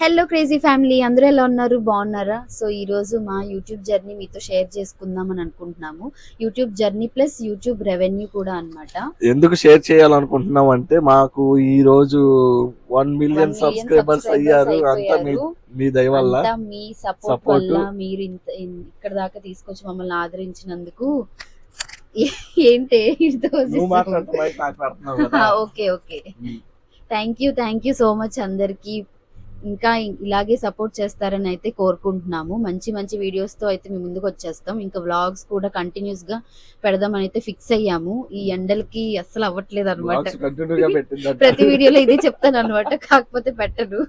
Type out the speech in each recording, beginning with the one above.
Hello crazy family అందరూ ఎలా ఉన్నారు? బాగున్నారా? సో ఈ రోజు మా యూట్యూబ్ జర్నీ మీతో షేర్ చేసుకుందాం అని అనుకుంటున్నాము. YouTube journey plus YouTube revenue కూడా అన్నమాట. ఎందుకు షేర్ చేయాలనుకుంటున్నాం అంటే మాకు ఈ రోజు వన్ మిలియన్ సబ్స్క్రైబర్స్ అయ్యారు. అంతా మీ దయ వల్ల మీ సపోర్ట్. వల్ల మీరు ఇంత ఇక్కడ దాకా తీసుకొచ్చి మమ్మల్ని ఆదరించినందుకు ఏంటి. Okay okay. Thank you thank you so much అందరికి. ఇంకా ఇలాగే సపోర్ట్ చేస్తారని అయితే కోరుకుంటున్నాము. మంచి మంచి వీడియోస్తో అయితే మేము ముందుకు వచ్చేస్తాం. ఇంకా వ్లాగ్స్ కూడా కంటిన్యూస్గా పెడదామని అయితే ఫిక్స్ అయ్యాము. ఈ ఎండలకి అస్సలు అవ్వట్లేదు అనమాట. ప్రతి వీడియోలో ఇదే చెప్తాను అనమాట కాకపోతే పెట్టరు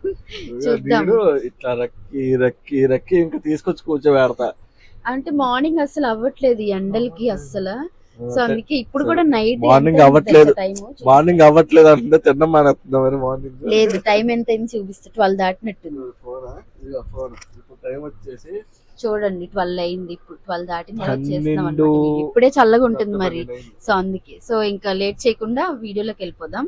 చూద్దాం. వీడు ఇట్లా రక్కి రక్కి రక్కి ఇంకా తీసుకొచ్చి కూర్చోబెడతా. అంటే మార్నింగ్ అస్సలు అవ్వట్లేదు ఈ ఎండలకి అస్సలు. సో అందుకే ఇప్పుడు కూడా నైట్ Morning అవ్వట్లేదు. మార్నింగ్ అవ్వట్లేదు అంటే తిన్నాం మానేస్తుందా మరి మార్నింగ్ లేదు టైం ఎంత అయింది చూపిస్తే ట్వెల్వ్ దాటినట్టుంది ఫోన్ ఫోన్ ఇప్పుడు టైం వచ్చేసి చూడండి ట్వెల్వ్ అయింది. ఇప్పుడు ట్వెల్వ్ దాటింది. అలా చేస్తున్నాం. ఇప్పుడే చల్లగా ఉంటుంది మరి. సో అందుకే. సో ఇంకా లేట్ చేయకుండా వీడియోలోకి వెళ్ళిపోదాం.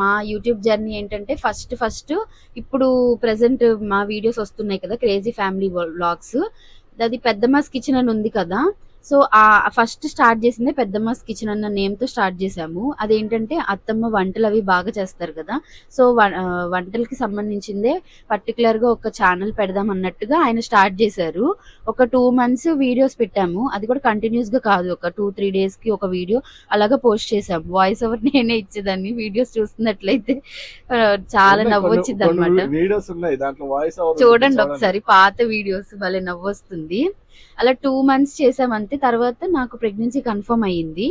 మా యూట్యూబ్ జర్నీ ఏంటంటే ఫస్ట్ ఫస్ట్ ఇప్పుడు ప్రెసెంట్ మా వీడియోస్ వస్తున్నాయి కదా క్రేజీ ఫ్యామిలీ వ్లాగ్స్ అది పెద్దమ్మాస్ కిచెన్ అని ఉంది కదా. సో ఆ ఫస్ట్ స్టార్ట్ చేసిందే పెద్దమ్మాస్ కిచెన్ అన్న నేమ్తో స్టార్ట్ చేసాము అదేంటంటే అత్తమ్మ వంటలు అవి బాగా చేస్తారు కదా. సో వంటలకి సంబంధించిందే పర్టికులర్గా ఒక ఛానల్ పెడదాం అన్నట్టుగా ఆయన స్టార్ట్ చేశారు. ఒక టూ మంత్స్ వీడియోస్ పెట్టాము. అది కూడా కంటిన్యూస్గా కాదు. ఒక టూ త్రీ డేస్కి ఒక వీడియో అలాగా పోస్ట్ చేసాము వాయిస్ ఓవర్ నేనే ఇచ్చేదాన్ని. వీడియోస్ చూస్తున్నట్లయితే చాలా నవ్వు వచ్చింది అనమాట చూడండి ఒకసారి పాత వీడియోస్ భలే నవ్వు వస్తుంది అలా టూ మంత్స్ చేసామంతే తర్వాత నాకు ప్రెగ్నెన్సీ కన్ఫర్మ్ అయ్యింది.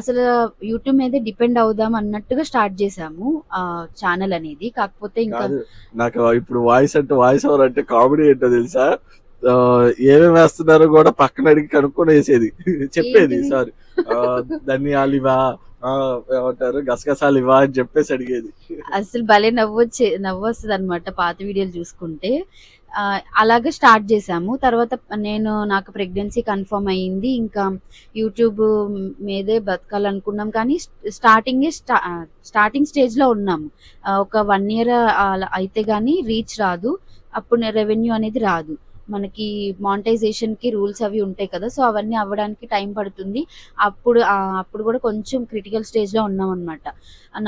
అసలు యూట్యూబ్ మీద డిపెండ్ అవుదాం అన్నట్టుగా స్టార్ట్ చేసాము ఆ ఛానల్ అనేది. కాకపోతే ఇంకా నాకు ఇప్పుడు వాయిస్ అంటే వాయిస్ ఓవర్ అంటే కామెడీ ఏంటో తెలుసా? ఏమేమి వేస్తున్నారో కూడా పక్కన అడిగి కనుక్కొని వేసేది చెప్పేది? సారీ ధనియాలు ఇవా ఏమంటారు గసగసాలు ఇవా అని చెప్పేసి అడిగేది. అసలు భలే నవ్వు వచ్చే నవ్వు వస్తుంది అనమాట పాత వీడియోలు చూసుకుంటే. అలాగే స్టార్ట్ చేసాము తర్వాత నేను నాకు ప్రెగ్నెన్సీ కన్ఫర్మ్ అయ్యింది ఇంకా యూట్యూబ్ మీదే బతకాలనుకున్నాం. కానీ స్టార్టింగ్ స్టార్టింగ్ స్టేజ్లో ఉన్నాము. ఒక వన్ ఇయర్ అయితే కానీ రీచ్ రాదు. అప్పుడు రెవెన్యూ అనేది రాదు. మనకి మానిటైజేషన్కి రూల్స్ అవి ఉంటాయి కదా సో అవన్నీ అవ్వడానికి టైం పడుతుంది. అప్పుడు అప్పుడు కూడా కొంచెం క్రిటికల్ స్టేజ్లో ఉన్నాం అనమాట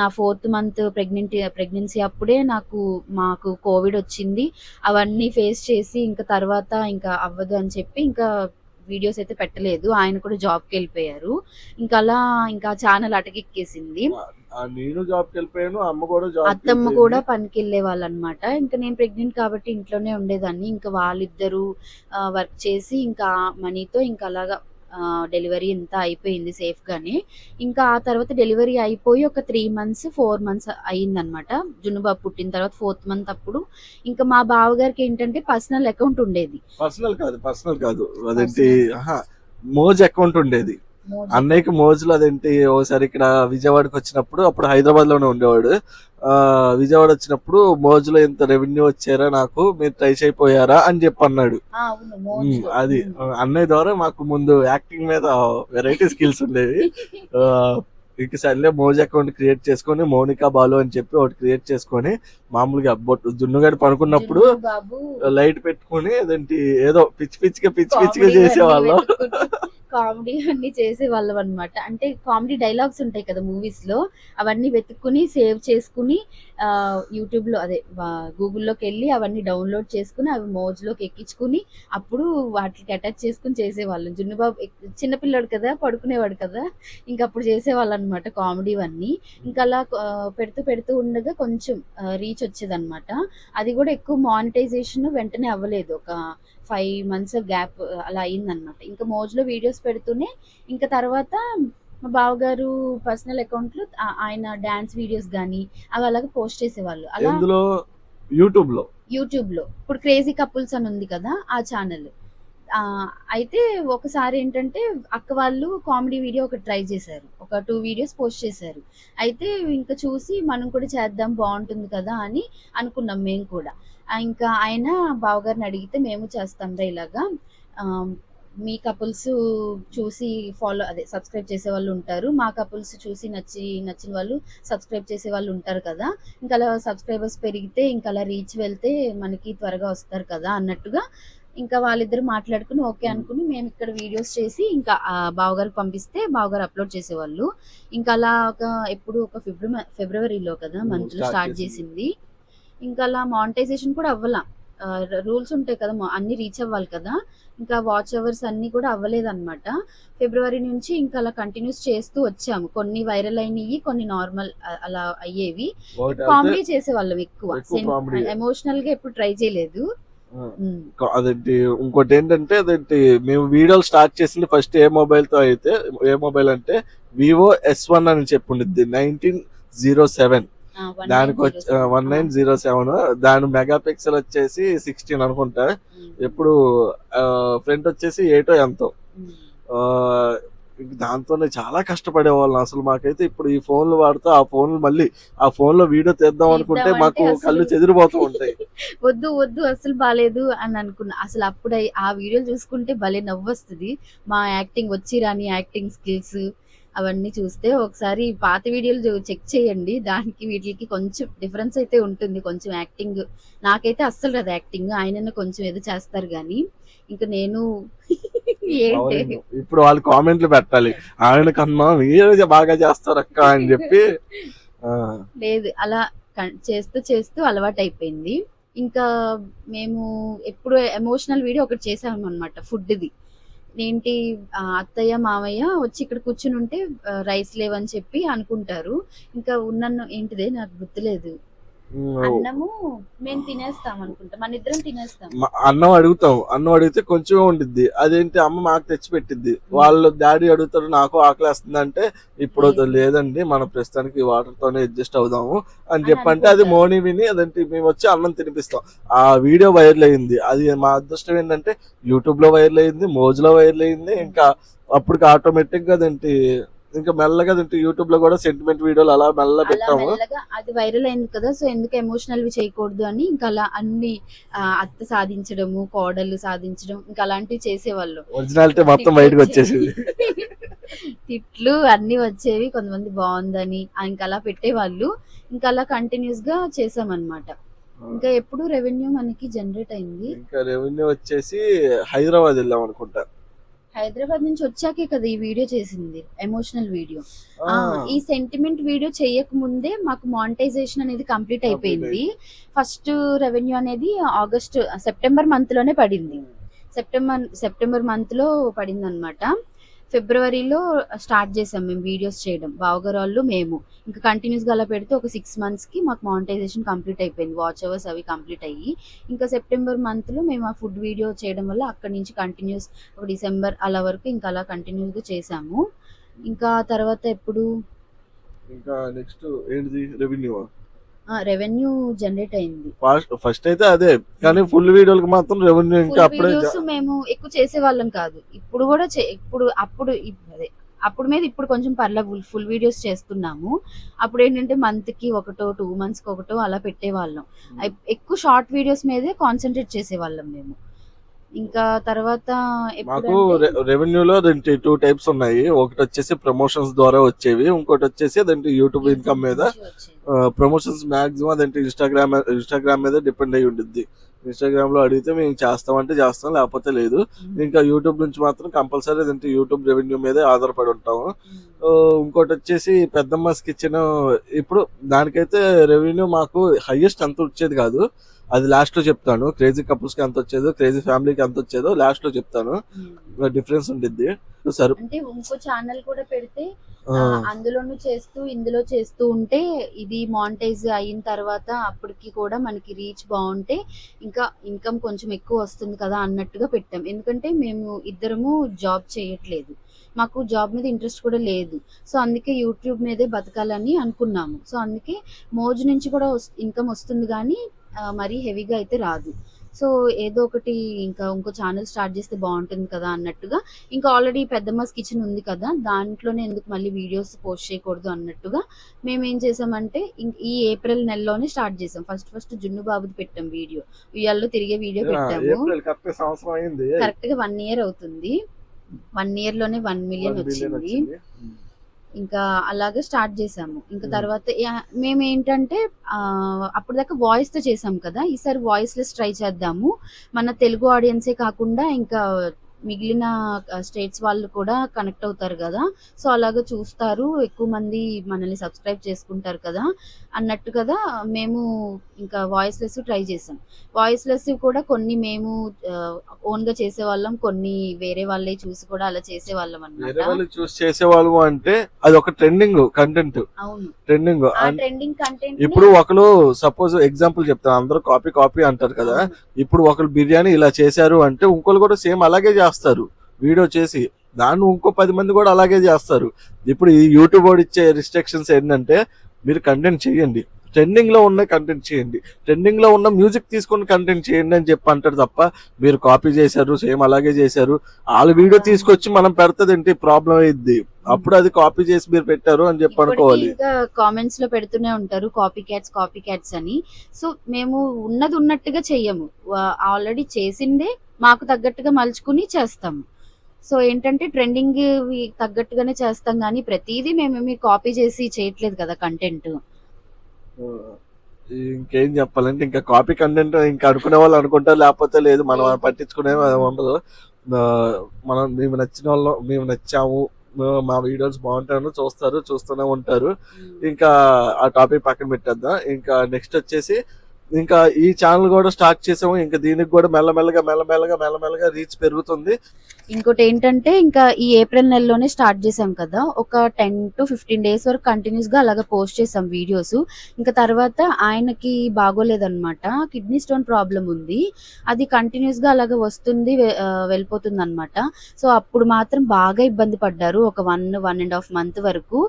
నా ఫోర్త్ మంత్ ప్రెగ్నెంట్ ప్రెగ్నెన్సీ అప్పుడే నాకు మాకు కోవిడ్ వచ్చింది. అవన్నీ ఫేస్ చేసి ఇంకా తర్వాత ఇంకా అవ్వదు అని చెప్పి ఇంకా వీడియోస్ అయితే పెట్టలేదు. ఆయన కూడా జాబ్కి వెళ్ళిపోయారు. ఇంకా అలా ఇంకా ఛానల్ అటకెక్కేసింది. నేను జాబ్కి వెళ్ళిపోయాను అమ్మ కూడా జాబ్ అత్తమ్మ కూడా పనికి వెళ్ళే వాళ్ళు అనమాట ఇంకా నేను ప్రెగ్నెంట్ కాబట్టి ఇంట్లోనే ఉండేదాన్ని. ఇంకా వాళ్ళిద్దరూ వర్క్ చేసి ఇంకా మనీతో ఇంకా అలాగా డెలివరీ అంతా అయిపోయింది సేఫ్ గానే ఇంకా ఆ తర్వాత డెలివరీ అయిపోయి ఒక త్రీ మంత్స్ ఫోర్ మంత్స్ అయ్యిందనమాట జున్నుబాబు పుట్టిన తర్వాత ఫోర్త్ మంత్ అప్పుడు. ఇంకా మా బావగారికి ఏంటంటే పర్సనల్ అకౌంట్ ఉండేది. పర్సనల్ కాదు పర్సనల్ కాదు. అదేంటి? మోజ్ అకౌంట్ ఉండేది. అన్నయ్యకి మోజులో అదేంటి? ఓసారి ఇక్కడ విజయవాడకి వచ్చినప్పుడు అప్పుడు హైదరాబాద్లోనే ఉండేవాడు. ఆ విజయవాడ వచ్చినప్పుడు మోజులో ఇంత రెవెన్యూ వచ్చారా నాకు? మీరు ట్రై అయిపోయారా అని చెప్పి అన్నాడు. అది అన్నయ్య ద్వారా మాకు ముందు యాక్టింగ్ మీద వెరైటీ స్కిల్స్ ఉండేవి. ఇంక సర్లే మోజ్ అకౌంట్ క్రియేట్ చేసుకొని మౌనికా బాలు అని చెప్పి ఒకటి క్రియేట్ చేసుకొని మామూలుగా బొట్టు జున్నుగాడు పనుకున్నప్పుడు జున్ను బాబు. లైట్ పెట్టుకొని అదేంటి ఏదో పిచ్చి పిచ్చిగా పిచ్చి పిచ్చిగా చేసేవాళ్ళం. కామెడీ అన్ని చేసేవాళ్ళం అనమాట అంటే కామెడీ డైలాగ్స్ ఉంటాయి కదా మూవీస్లో అవన్నీ వెతుక్కుని సేవ్ చేసుకుని యూట్యూబ్లో యూట్యూబ్లో అదే గూగుల్లోకి వెళ్ళి అవన్నీ డౌన్లోడ్ చేసుకుని అవి మోజ్లోకి ఎక్కించుకుని అప్పుడు వాటికి అటాచ్ చేసుకుని చేసేవాళ్ళం. జున్నుబాబు ఎక్- చిన్నపిల్లాడు కదా పడుకునేవాడు కదా ఇంకా అప్పుడు చేసేవాళ్ళు అనమాట కామెడీ అన్నీ ఇంకా అలా పెడుతూ పెడుతూ ఉండగా కొంచెం రీచ్ వచ్చేది అనమాట అది కూడా ఎక్కువ మానిటైజేషన్ వెంటనే అవ్వలేదు. ఒక ఫైవ్ మంత్స్ గ్యాప్ అలా అయిందనమాట ఇంకా మోజ్లో వీడియోస్ పెడుతూనే ఇంకా తర్వాత మా బావగారు పర్సనల్ అకౌంట్లో ఆయన డాన్స్ వీడియోస్ కానీ అవి అలాగే పోస్ట్ చేసేవాళ్ళు. అలా యూట్యూబ్లో యూట్యూబ్లో ఇప్పుడు క్రేజీ కపుల్స్ అని ఉంది కదా ఆ ఛానల్. అయితే ఒకసారి ఏంటంటే అక్క వాళ్ళు కామెడీ వీడియో ఒకటి ట్రై చేశారు. ఒక టూ వీడియోస్ పోస్ట్ చేశారు. అయితే ఇంకా చూసి మనం కూడా చేద్దాం బాగుంటుంది కదా అని అనుకున్నాం మేము కూడా. ఇంకా ఆయన బావగారిని అడిగితే మేము చేస్తాం రా ఇలాగా. ఆ, మీ కపుల్స్ చూసి ఫాలో అదే సబ్స్క్రైబ్ చేసే వాళ్ళు ఉంటారు. మా కపుల్స్ చూసి నచ్చి నచ్చిన వాళ్ళు సబ్స్క్రైబ్ చేసే వాళ్ళు ఉంటారు కదా. ఇంకా అలా సబ్స్క్రైబర్స్ పెరిగితే ఇంకా అలా రీచ్ వెళ్తే మనకి త్వరగా వస్తారు కదా అన్నట్టుగా ఇంకా వాళ్ళిద్దరు మాట్లాడుకుని ఓకే అనుకుని మేము ఇక్కడ వీడియోస్ చేసి ఇంకా బావగారికి పంపిస్తే బావగారు అప్లోడ్ చేసేవాళ్ళు ఇంకా అలా ఒక ఎప్పుడు ఒక ఫిబ్రవరి ఫిబ్రవరిలో కదా మంత్ start స్టార్ట్. చేసింది. ఇంకా అలా మానిటైజేషన్ కూడా అవ్వాల. రూల్స్ ఉంటాయి కదా అన్ని రీచ్ అవ్వాలి కదా. ఇంకా వాచ్ అవర్స్ అన్ని కూడా అవ్వలేదు అనమాట ఫిబ్రవరి నుంచి ఇంకా అలా కంటిన్యూస్ చేస్తూ వచ్చాము. కొన్ని వైరల్ అయినవి కొన్ని నార్మల్ అలా అయ్యేవి. కామెడీ చేసేవాళ్ళం ఎక్కువ. ఎమోషనల్గా ఎప్పుడు ట్రై చేయలేదు. అదేంటి ఇంకోటి ఏంటంటే అదేంటి మేము వీడియోలు స్టార్ట్ చేసింది ఫస్ట్ ఏ మొబైల్తో అయితే ఏ మొబైల్ అంటే వివో ఎస్ వన్ అని చెప్పుండిద్ది నైన్టీన్ జీరో సెవెన్. దానికి వచ్చి. వన్ నైన్ జీరో సెవెన్ దాని మెగా పిక్సెల్ వచ్చేసి సిక్స్టీన్ అనుకుంటా. ఉమ్. ఎప్పుడు ఫ్రంట్ వచ్చేసి ఎయిటో ఎంతో. ఇంక దాంతోనే చాలా కష్టపడేవాళ్ళం. అసలు మాకైతే ఇప్పుడు ఈ ఫోన్లు వాడుతూ ఆ ఫోన్లు మళ్ళీ ఆ ఫోన్లో వీడియో తీద్దాం అనుకుంటే మాకు కళ్ళు చెదిరిపోతూ ఉంటాయి. వద్దు వద్దు అసలు బాగాలేదు అని అనుకున్నా. అసలు అప్పుడు ఆ వీడియోలు చూసుకుంటే భలే నవ్వు వస్తుంది మా యాక్టింగ్ వచ్చి రాని యాక్టింగ్ స్కిల్స్ అవన్నీ చూస్తే ఒకసారి పాత వీడియోలు చెక్ చేయండి. దానికి వీటికి కొంచెం డిఫరెన్స్ అయితే ఉంటుంది. కొంచెం యాక్టింగ్ నాకైతే అస్సలు రాదు యాక్టింగ్ ఆయన కొంచెం ఏదో చేస్తారు కానీ ఇంకా నేను. ఇప్పుడు వాళ్ళు కామెంట్లు పెట్టాలి. ఆయన కన్నా మీరు బాగా చేస్తారు అక్క అని చెప్పి లేదు అలా చేస్తూ చేస్తూ అలవాటు అయిపోయింది ఇంకా మేము ఎప్పుడు ఎమోషనల్ వీడియో ఒకటి చేసాము అనమాట ఫుడ్ది. ఏంటి ఆ, అత్తయ్య మామయ్య వచ్చి ఇక్కడ కూర్చుని ఉంటే రైస్ లేవని చెప్పి అనుకుంటారు. ఇంకా ఉన్న ఏంటిదే నాకు గుర్తులేదు. అన్నము మేము తినేస్తాం అనుకుంటా. మన ఇద్దరం తినేస్తాం. అన్నం అడుగుతాం అన్నం అడిగితే కొంచెమే ఉండిద్ది. అదేంటి అమ్మ మాకు తెచ్చి పెట్టిద్ది వాళ్ళు డాడీ అడుగుతారు నాకు ఆకలి వస్తుంది అంటే ఇప్పుడు లేదండి మనం ప్రస్తుతానికి వాటర్ తోనే అడ్జస్ట్ అవుదాము అని చెప్పంటే అది. మోని విని అదేంటి మేము వచ్చి అన్నం తినిపిస్తాం. ఆ వీడియో వైరల్ అయింది. అది మా అదృష్టం ఏంటంటే యూట్యూబ్లో వైరల్ అయింది మోజులో వైరల్ అయింది. ఇంకా అప్పటికి ఆటోమేటిక్గా అదేంటి ఇంకా మెల్లగా యూట్యూబ్లో కూడా సెంటిమెంట్ వీడియోలు అలా మెల్ల పెట్టాము. అది వైరల్ అయింది కదా సో ఎందుకు ఎమోషనల్ చేయకూడదు అని ఇంకా అలా అన్ని అత్త సాధించడము కోడలు సాధించడం ఇంకా అలాంటివి చేసేవాళ్ళు. ఒరిజినాలిటీ మొత్తం బయటకు వచ్చేసింది. తిట్లు అన్ని వచ్చేవి కొంతమంది బాగుందని ఇంకా అలా పెట్టేవాళ్ళు. ఇంకా అలా కంటిన్యూస్గా చేసామన్నమాట. ఇంకా ఎప్పుడు రెవెన్యూ మనకి జనరేట్ అయింది? ఇంకా రెవెన్యూ వచ్చేసి హైదరాబాద్ వెళ్ళాం అనుకుంటా. హైదరాబాద్ నుంచి వచ్చాకే కదా ఈ వీడియో చేసింది ఎమోషనల్ వీడియో ఈ సెంటిమెంట్ వీడియో చేయక ముందే మాకు మానిటైజేషన్ అనేది కంప్లీట్ అయిపోయింది. ఫస్ట్ రెవెన్యూ అనేది ఆగస్ట్ సెప్టెంబర్ మంత్లోనే పడింది. సెప్టెంబర్ సెప్టెంబర్ మంత్లో పడింది అనమాట ఫిబ్రవరిలో స్టార్ట్ చేసాం మేము వీడియోస్ చేయడం. బావగారు వాళ్ళు మేము. ఇంకా కంటిన్యూస్గా అలా పెడితే ఒక సిక్స్ మంత్స్కి మాకు మానిటైజేషన్ కంప్లీట్ అయిపోయింది. వాచ్ అవర్స్ అవి కంప్లీట్ అయ్యి ఇంకా సెప్టెంబర్ మంత్లో మేము ఆ ఫుడ్ వీడియో చేయడం వల్ల అక్కడి నుంచి కంటిన్యూస్ ఒక డిసెంబర్ అలా వరకు ఇంకా అలా కంటిన్యూస్గా చేసాము. ఇంకా తర్వాత ఎప్పుడు? ఇంకా నెక్స్ట్ ఏంటిది? రెవెన్యూ రెవెన్యూ జనరేట్ అయింది. ఫస్ట్ అయితే అదే కానీ ఫుల్ వీడియోలకు మాత్రం రెవెన్యూ ఇంకా అప్పుడే మేము ఎక్కువ చేసేవాళ్ళం కాదు. ఇప్పుడు కూడా ఇప్పుడు అప్పుడు అదే అప్పుడు మీద ఇప్పుడు కొంచెం పర్లే ఫుల్ వీడియోస్ చేస్తున్నాము. అప్పుడు ఏంటంటే మంత్కి ఒకటో టూ మంత్స్కి ఒకటో అలా పెట్టేవాళ్ళం. అయి- ఎక్కువ షార్ట్ వీడియోస్ మీదే కాన్సన్ట్రేట్ చేసేవాళ్ళం మేము. ఇంకా తర్వాత మాకు రెవెన్యూలో రెండు టూ టైప్స్ ఉన్నాయి. ఒకటి వచ్చేసి ప్రమోషన్స్ ద్వారా వచ్చేవి ఇంకోటి వచ్చేసి అదేంటి యూట్యూబ్ ఇన్కమ్ మీద. ప్రమోషన్స్ మాక్సిమం అదేంటి ఇన్స్టాగ్రామ్ ఇన్స్టాగ్రామ్ మీద డిపెండ్ అయి ఉండిద్ది. ఇన్స్టాగ్రామ్లో అడిగితే మేము చేస్తామంటే చేస్తాం లేకపోతే లేదు. ఇంకా యూట్యూబ్ నుంచి మాత్రం కంపల్సరీ అదేంటి యూట్యూబ్ రెవెన్యూ మీదే ఆధారపడి ఉంటాము. ఇంకోటి వచ్చేసి పెద్దమ్మస్ కిచెన్ ఇప్పుడు దానికైతే రెవెన్యూ మాకు హైయెస్ట్ అంత వచ్చేది కాదు. అది లాస్ట్లో చెప్తాను. క్రేజీ కపుల్స్కి ఎంత వచ్చేదో క్రేజీ ఫ్యామిలీకి ఎంత వచ్చేదో లాస్ట్లో చెప్తాను. డిఫరెన్స్ ఉండిద్ది. సరే. అంటే ఇంకో ఛానల్ కూడా పెడితే అందులోనూ చేస్తూ ఇందులో చేస్తూ ఉంటే ఇది మానిటైజ్ అయిన తర్వాత అప్పటికి కూడా మనకి రీచ్ బాగుంటే ఇంకా ఇన్కమ్ కొంచెం ఎక్కువ వస్తుంది కదా అన్నట్టుగా పెట్టాం. ఎందుకంటే మేము ఇద్దరము జాబ్ చేయట్లేదు. మాకు జాబ్ మీద ఇంట్రెస్ట్ కూడా లేదు. సో అందుకే యూట్యూబ్ మీదే బతకాలని అనుకున్నాము. సో అందుకే మోజు నుంచి కూడా ఇన్కమ్ వస్తుంది కానీ మరీ హెవీగా అయితే రాదు. సో ఏదో ఒకటి ఇంకా ఇంకో ఛానల్ స్టార్ట్ చేస్తే బాగుంటుంది కదా అన్నట్టుగా. ఇంకా ఆల్రెడీ పెద్దమ్మస్ కిచెన్ ఉంది కదా దాంట్లోనే ఎందుకు మళ్ళీ వీడియోస్ పోస్ట్ చేయకూడదు అన్నట్టుగా మేము ఏం చేసామంటే ఈ ఏప్రిల్ నెలలోనే స్టార్ట్ చేసాం. ఫస్ట్ ఫస్ట్ జున్ను బాబుది పెట్టాం వీడియో ఉయ్యాల్లో తిరిగే వీడియో పెట్టాము. కరెక్ట్గా వన్ ఇయర్ అవుతుంది. వన్ ఇయర్లోనే వన్ మిలియన్ వచ్చింది. ఇంకా అలాగే స్టార్ట్ చేసాము ఇంకా. తర్వాత మేము ఏంటంటే అప్పుడు దాకా వాయిస్తో చేసాం కదా ఈసారి వాయిస్ లెస్ ట్రై చేద్దాము మన తెలుగు ఆడియన్సే కాకుండా ఇంకా మిగిలిన స్టేట్స్ వాళ్ళు కూడా కనెక్ట్ అవుతారు కదా. సో అలాగా చూస్తారు. ఎక్కువ మంది మనల్ని సబ్స్క్రైబ్ చేసుకుంటారు కదా. అన్నట్టు కదా మేము ఇంకా వాయిస్ లెస్ ట్రై చేసాం. వాయిస్ లెస్ కూడా కొన్ని మేము ఓన్గా చేసే వాళ్ళం కొన్ని వేరే వాళ్ళే చూసి కూడా అలా చేసే వాళ్ళం వేరే అన్నమాట చూస్ చేసేవాళ్ళు అంటే అది ఒక ట్రెండింగ్ కంటెంట్. అవును. ట్రెండింగ్. ట్రెండింగ్ కంటెంట్ ఇప్పుడు ఒకరు సపోజ్ ఎగ్జాంపుల్ చెప్తాను. అందరూ కాపీ కాపీ అంటారు కదా. ఇప్పుడు ఒకరు బిర్యానీ ఇలా చేశారు అంటే ఇంకోళ్ళు కూడా సేమ్ అలాగే చేస్తారు వీడియో చేసి దాన్ని ఇంకో పది మంది కూడా అలాగే చేస్తారు. ఇప్పుడు ఈ యూట్యూబ్ వాడు ఇచ్చే రిస్ట్రిక్షన్స్ ఏంటంటే మీరు కంటెంట్ చేయండి. ట్రెండింగ్లో ఉన్న కంటెంట్ చేయండి. ట్రెండింగ్లో ఉన్న మ్యూజిక్ తీసుకుని కంటెంట్ చేయండి అని చెప్పి అంటారు తప్ప మీరు కాపీ చేశారు సేమ్ అలాగే చేశారు. వాళ్ళ వీడియో తీసుకొచ్చి మనం పెడతది ఏంటి ప్రాబ్లం అయింది అప్పుడు అది కాపీ చేసి మీరు పెట్టారు అని చెప్పి అనుకోవాలి. కామెంట్స్లో పెడుతూనే ఉంటారు కాపీ క్యాట్స్ కాపీ క్యాట్స్ అని. సో మేము ఉన్నది ఉన్నట్టుగా చెయ్యము. ఆల్రెడీ చేసిందే మాకు తగ్గట్టుగా మలుచుకుని చేస్తాము. సో ఏంటంటే ట్రెండింగ్ తగ్గట్టుగానే చేస్తాం కానీ ప్రతిదీ మేమేమి కాపీ చేసి చేయట్లేదు కదా కంటెంట్ ఇంకేం చెప్పాలంటే ఇంకా కాపీ కంటెంట్ ఇంకా అనుకునే వాళ్ళు అనుకుంటారు లేకపోతే లేదు. మనం. పట్టించుకునే ఉండదు. మనం మేము నచ్చిన వాళ్ళం మేము నచ్చాము మా వీడియోస్ బాగుంటాను చూస్తారు చూస్తూనే ఉంటారు. ఇంకా ఆ టాపిక్ పక్కన పెట్టేద్దాం. ఇంకా నెక్స్ట్ వచ్చేసి ఇంకా ఈ ఛానల్ కూడా స్టార్ట్ చేసాము. ఇంకా దీనికి కూడా మెల్లమెల్లగా మెల్లమెల్లగా మెల్లమెల్లగా రీచ్ పెరుగుతుంది. ఇంకోటి ఏంటంటే ఇంకా ఈ ఏప్రిల్ నెలలోనే స్టార్ట్ చేసాం కదా. ఒక టెన్ టు ఫిఫ్టీన్ డేస్ వరకు కంటిన్యూస్గా అలాగే పోస్ట్ చేసాం వీడియోస్ ఇంకా తర్వాత ఆయనకి బాగోలేదన్నమాట. కిడ్నీ స్టోన్ ప్రాబ్లం ఉంది. అది కంటిన్యూస్గా అలాగా వస్తుంది వెళ్ళిపోతుంది అనమాట సో అప్పుడు మాత్రం బాగా ఇబ్బంది పడ్డారు. ఒక one one and half month వరకు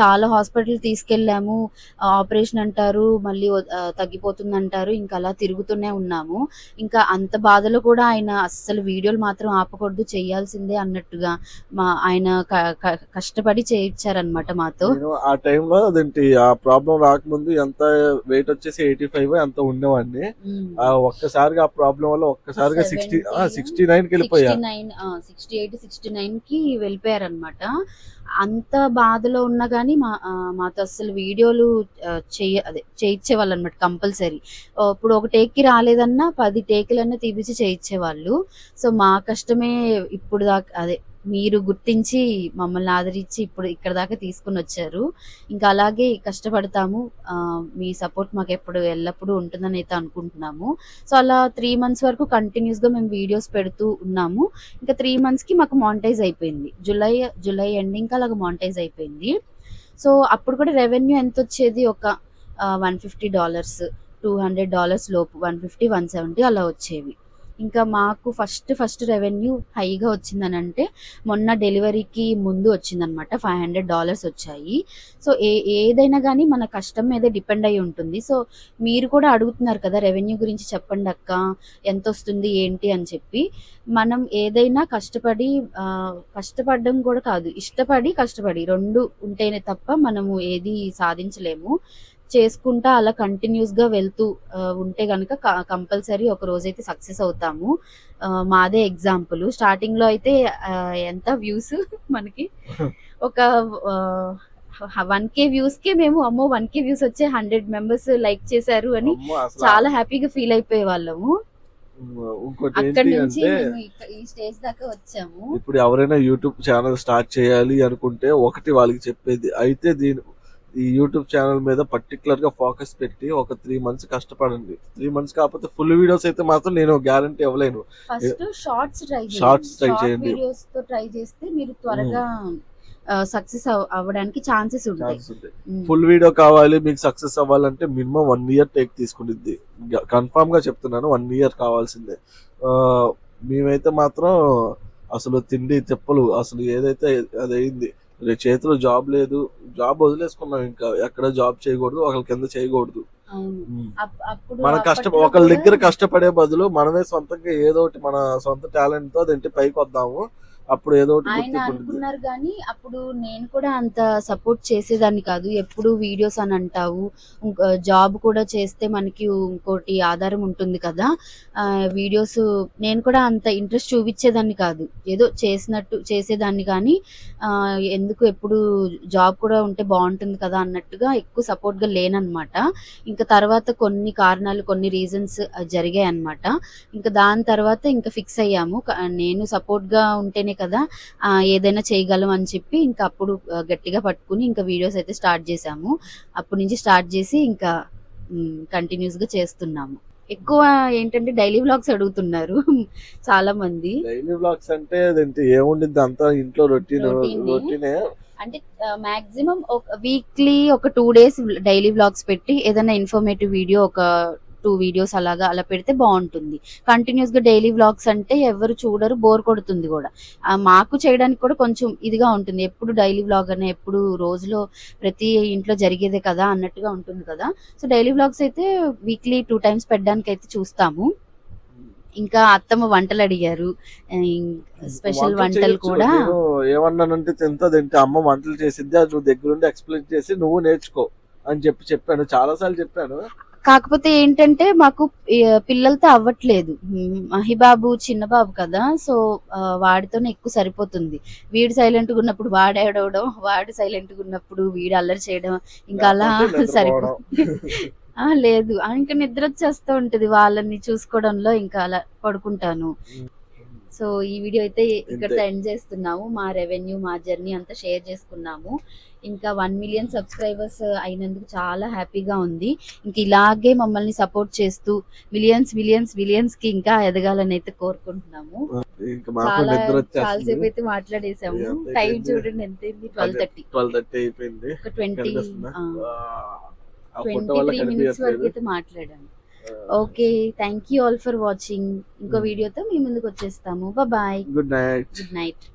చాలా హాస్పిటల్ తీసుకెళ్ళాము. ఆపరేషన్ అంటారు. మళ్ళీ తగ్గిపోతుంది అంటారు ఇంకా అలా తిరుగుతూనే ఉన్నాము. ఇంకా అంత బాధలో కూడా ఆయన అస్సలు వీడియోలు మాత్రం ఆపకూడదు చేయాల్సిందే అన్నట్టుగా మా ఆయన కష్టపడి చేయించారనమాట మాతో. ఆ టైంలో అదేంటి ఆ ప్రాబ్లం రాకముందు ఎంత వెయిట్ వచ్చేసి ఎయిటీ ఫైవ్ అంత ఉండేవాడిని. ఒక్కసారిగా ఆ ప్రాబ్లం వల్ల ఒక్కసారిగా సిక్స్టీ 70, సిక్స్టీ నైన్కి వెళ్ళిపోయా sixty nine sixty eight sixty నైన్కి వెళ్ళిపోయారనమాట అంత బాధలో ఉన్నా కానీ మా మాతో అసలు వీడియోలు చేయ అదే చేయించేవాళ్ళు అనమాట కంపల్సరీ ఇప్పుడు ఒక టేక్కి రాలేదన్నా పది టేకులన్నా తీపిచ్చి చేయించేవాళ్ళు సో మా కష్టమే ఇప్పుడు దాకా అదే మీరు గుర్తించి మమ్మల్ని ఆదరించి ఇప్పుడు ఇక్కడ దాకా తీసుకుని వచ్చారు. ఇంకా అలాగే కష్టపడతాము. మీ సపోర్ట్ మాకు ఎప్పుడు ఎల్లప్పుడూ ఉంటుందని అయితే అనుకుంటున్నాము. సో అలా త్రీ మంత్స్ వరకు కంటిన్యూస్గా మేము వీడియోస్ పెడుతూ ఉన్నాము. ఇంకా త్రీ మంత్స్కి మాకు మానిటైజ్ అయిపోయింది. జూలై జూలై ఇంకా అలాగ మానిటైజ్ అయిపోయింది. సో అప్పుడు కూడా రెవెన్యూ ఎంత వచ్చేది? ఒక one fifty dollars two hundred dollars లోపు వన్ ఫిఫ్టీ వన్ సెవెంటీ అలా వచ్చేవి. ఇంకా మాకు ఫస్ట్ ఫస్ట్ రెవెన్యూ హైగా వచ్చిందని అంటే మొన్న డెలివరీకి ముందు వచ్చిందనమాట. ఫైవ్ హండ్రెడ్ డాలర్స్ వచ్చాయి. సో ఏ ఏదైనా కానీ మన కష్టం మీదే డిపెండ్ అయి ఉంటుంది. సో మీరు కూడా అడుగుతున్నారు కదా రెవెన్యూ గురించి చెప్పండి అక్క ఎంత వస్తుంది ఏంటి అని చెప్పి. మనం ఏదైనా కష్టపడి కష్టపడడం కూడా కాదు ఇష్టపడి కష్టపడి రెండు ఉంటేనే తప్ప మనము ఏది సాధించలేము. చేసుకుంటా అలా కంటిన్యూస్గా వెళ్తూ ఉంటే గనుక కంపల్సరీ ఒక రోజైతే సక్సెస్ అవుతాము. మాదే ఎగ్జాంపుల్ స్టార్టింగ్లో అయితే ఎంత వ్యూస్ మనకి? ఒక వన్ కే వ్యూస్కి మేము అమ్మో వన్ కే వ్యూస్ వచ్చే హండ్రెడ్ మెంబర్స్ లైక్ చేశారు అని చాలా హ్యాపీగా ఫీల్ అయిపోయే వాళ్ళము అక్కడ నుంచి ఈ స్టేజ్ దాకా వచ్చాము. ఇప్పుడు ఎవరైనా యూట్యూబ్ ఛానల్ స్టార్ట్ చేయాలి అనుకుంటే ఒకటి వాళ్ళకి చెప్పేది. అయితే దీని ఈ యూట్యూబ్ ఛానల్ మీద పర్టికులర్గా ఫోకస్ పెట్టి ఒక త్రీ మంత్స్ కష్టపడండి. త్రీ మంత్స్ కాకపోతే ఫుల్ వీడియోస్ అయితే మాత్రం నేను గ్యారంటీ ఇవ్వలేను. షార్ట్స్ ట్రై Shorts try చేయండి. వీడియోస్తో ట్రై చేస్తే మీరు త్వరగా సక్సెస్ అవ్వడానికి ఛాన్సెస్ ఉంటాయి. ఫుల్ వీడియో కావాలి మీకు సక్సెస్ అవ్వాలంటే మినిమం వన్ ఇయర్ టేక్ తీసుకునిద్ది. కన్ఫామ్గా చెప్తున్నాను వన్ ఇయర్ కావాల్సిందే. మేమైతే మాత్రం అసలు తిండి తిప్పలు అసలు ఏదైతే అదైంది చేతిలో జాబ్ లేదు. జాబ్ వదిలేసుకున్నాం ఇంకా. ఎక్కడ జాబ్ చేయకూడదు ఒకరి కింద చేయకూడదు. మన కష్ట ఒకళ్ళ దగ్గర కష్టపడే బదులు మనమే సొంతంగా ఏదో ఒకటి మన సొంత టాలెంట్తో అదేంటి పైకి వద్దాము. అప్పుడు ఏదో ఆయన. అనుకున్నారు కానీ అప్పుడు నేను కూడా అంత సపోర్ట్ చేసేదాన్ని కాదు. ఎప్పుడు వీడియోస్ అని అంటావు జాబ్ కూడా చేస్తే మనకి ఇంకోటి ఆధారం ఉంటుంది కదా. వీడియోస్ నేను కూడా అంత ఇంట్రెస్ట్ చూపించేదాన్ని కాదు. ఏదో చేసినట్టు చేసేదాన్ని కానీ ఎందుకు ఎప్పుడు జాబ్ కూడా ఉంటే బాగుంటుంది కదా అన్నట్టుగా ఎక్కువ సపోర్ట్గా లేనన్నమాట. ఇంకా తర్వాత కొన్ని కారణాలు కొన్ని రీజన్స్ జరిగాయి అన్నమాట ఇంకా దాని తర్వాత ఇంకా ఫిక్స్ అయ్యాము. నేను సపోర్ట్గా ఉంటేనే కదా. ఏదైనా చేయగలం అని చెప్పి ఇంకా అప్పుడు గట్టిగా పట్టుకుని ఇంకా వీడియోస్ అయితే స్టార్ట్ చేసాము అప్పటి నుంచి స్టార్ట్ చేసి ఇంకా కంటిన్యూస్గా చేస్తున్నాము. ఎక్కువ ఏంటంటే డైలీ వ్లాగ్స్ అడుగుతున్నారు చాలా మంది డైలీ బ్లాగ్స్ అంటే అదేంటి? ఏముండిద్ది? అంతా ఇంట్లో రొటీన్ అంటే మాక్సిమం ఒక వీక్లీ ఒక టూ డేస్ డైలీ వ్లాగ్స్ పెట్టి ఏదైనా ఇన్ఫర్మేటివ్ వీడియో ఒక టూ వీడియోస్ అలాగా అలా పెడితే బాగుంటుంది. కంటిన్యూస్గా డైలీ వ్లాగ్స్ అంటే ఎవరు చూడరు బోర్ కొడుతుంది కూడా. మాకు చేయడానికి కూడా కొంచెం ఇదిగా ఉంటుంది. ఎప్పుడు డైలీ వ్లాగ్ అనే ఎప్పుడు రోజులో ప్రతి ఇంట్లో జరిగేదే కదా అన్నట్టుగా ఉంటుంది కదా. సో డైలీ వ్లాగ్స్ అయితే వీక్లీ టూ టైమ్స్ పెట్టడానికి అయితే చూస్తాము. ఇంకా అత్తమ్మ వంటలు అడిగారు. స్పెషల్ వంటలు. కూడా. నేను ఏమన్నానంటే తింటదేంటి అమ్మ వంటలు చేసిద్ది అది నువ్వు దగ్గరుండి ఎక్స్ప్లెయిన్ చేసి నువ్వు నేర్చుకో అని చెప్పి చెప్పాను. చాలా సార్లు చెప్పాను. కాకపోతే ఏంటంటే మాకు పిల్లలతో అవ్వట్లేదు. మహిబాబు చిన్న బాబు కదా సో వాడితోనే ఎక్కువ సరిపోతుంది. వీడు సైలెంట్గా ఉన్నప్పుడు వాడు ఏడవడం వాడు సైలెంట్గా ఉన్నప్పుడు వీడు అల్లరి చేయడం ఇంకా అలా లేకపోతే సరిపో నిద్రపోవడం. ఆ, లేదు. ఇంకా నిద్ర వచ్చేస్తూ ఉంటది వాళ్ళని చూసుకోవడంలో ఇంకా అలా పడుకుంటాను. సో ఈ వీడియో అయితే ఇక్కడితో ఎండ్ చేస్తున్నాము. మా రెవెన్యూ మా జర్నీ అంతా షేర్ చేసుకున్నాము. ఇంకా వన్ మిలియన్ సబ్స్క్రైబర్స్ అయినందుకు చాలా హ్యాపీగా ఉంది. ఇంక ఇలాగే మమ్మల్ని సపోర్ట్ చేస్తూ మిలియన్స్ మిలియన్స్ మిలియన్స్కి ఇంకా ఎదగాలని అయితే కోరుకుంటున్నాము. చాలా చాలాసేపు అయితే మాట్లాడేసాము. టైం? చూడండి ఎంత అయింది ట్వెల్వ్ థర్టీ ట్వెల్వ్ థర్టీ అయిపోయింది. ట్వంటీ ట్వంటీ త్రీ మినిట్స్ వరకు అయితే మాట్లాడాము. Okay thank you all for watching ఇంకో వీడియోతో మీ ముందుకు వచ్చేస్తాము. Bye good night good night